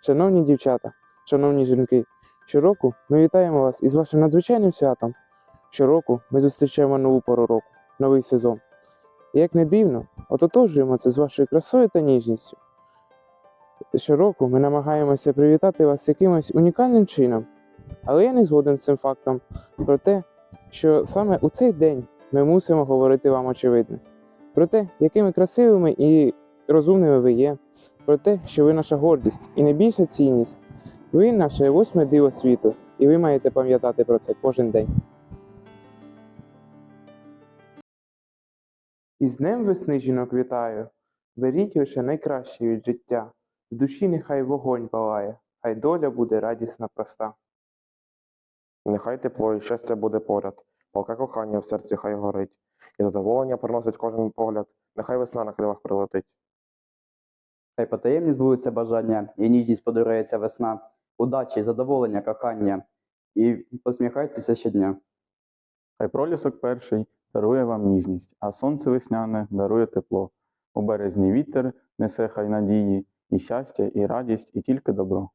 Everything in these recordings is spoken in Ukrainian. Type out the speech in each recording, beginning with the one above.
Шановні дівчата, шановні жінки, щороку ми вітаємо вас із вашим надзвичайним святом. Щороку ми зустрічаємо нову пору року, новий сезон. І як не дивно, ототожуємо це з вашою красою та ніжністю. Щороку ми намагаємося привітати вас якимось унікальним чином, але я не згоден з цим фактом про те, що саме у цей день ми мусимо говорити вам очевидне. Про те, якими красивими і розумними ви є, про те, що ви наша гордість і найбільша цінність. Ви наше восьме диво світу, і ви маєте пам'ятати про це кожен день. Із днем весни жінок вітаю. Беріть лише найкраще від життя. В душі нехай вогонь палає, хай доля буде радісна проста. Нехай тепло і щастя буде поряд, палка кохання в серці хай горить, і задоволення приносить кожен погляд, нехай весна на крилах прилетить. Хай потаємні збудуться бажання, і ніжність подарується весна, удачі, задоволення, кохання, і посміхайтеся щодня. Хай пролісок перший дарує вам ніжність, а сонце весняне дарує тепло. У березні вітер несе хай надії, і щастя, і радість, і тільки добро.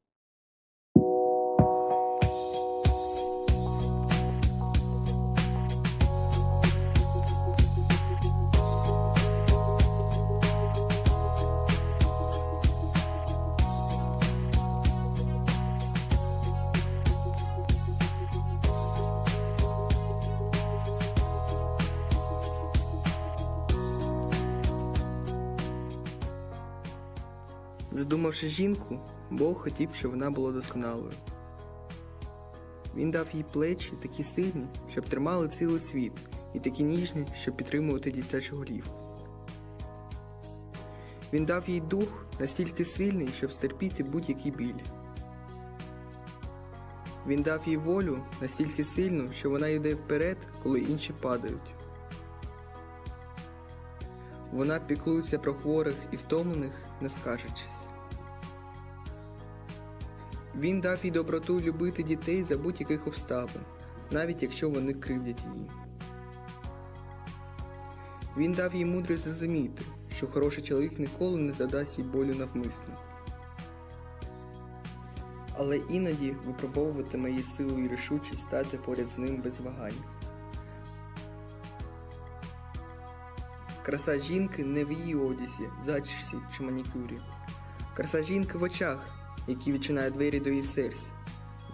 Задумавши жінку, Бог хотів, щоб вона була досконалою. Він дав їй плечі такі сильні, щоб тримали цілий світ, і такі ніжні, щоб підтримувати дитячу голівку. Він дав їй дух настільки сильний, щоб стерпіти будь-який біль. Він дав їй волю настільки сильну, що вона йде вперед, коли інші падають. Вона піклується про хворих і втомлених, не скаржачись. Він дав їй доброту любити дітей за будь-яких обставин, навіть якщо вони кривдять її. Він дав їй мудрість зрозуміти, що хороший чоловік ніколи не задасть їй болю навмисно. Але іноді випробовуватиме її силу і рішучість стати поряд з ним без вагань. Краса жінки не в її одязі, зачісці чи манікюрі. Краса жінки в очах, які відчинають двері до її серця,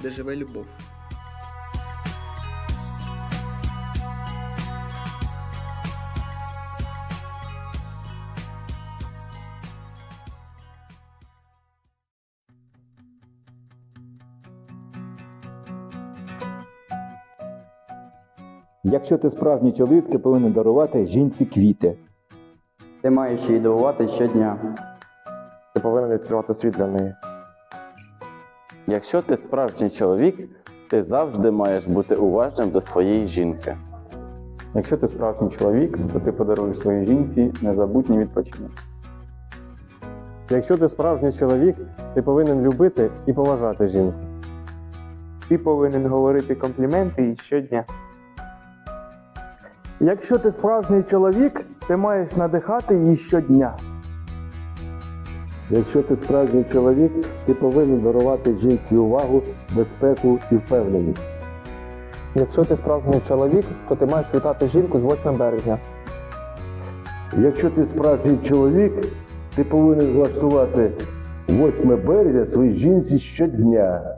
де живе любов. Якщо ти справжній чоловік, ти повинен дарувати жінці квіти. Ти маєш її дивувати щодня. Ти повинен відкривати світ для неї. Якщо ти справжній чоловік, ти завжди маєш бути уважним до своєї жінки. Якщо ти справжній чоловік, то ти подаруєш своїй жінці незабутній відпочинок. Якщо ти справжній чоловік, ти повинен любити і поважати жінку. Ти повинен говорити компліменти їй щодня. Якщо ти справжній чоловік, ти маєш надихати її щодня. Якщо ти справжній чоловік, ти повинен дарувати жінці увагу, безпеку і впевненість. Якщо ти справжній чоловік, то ти маєш вітати жінку з 8 березня. Якщо ти справжній чоловік, ти повинен влаштувати 8 березня своїй жінці щодня.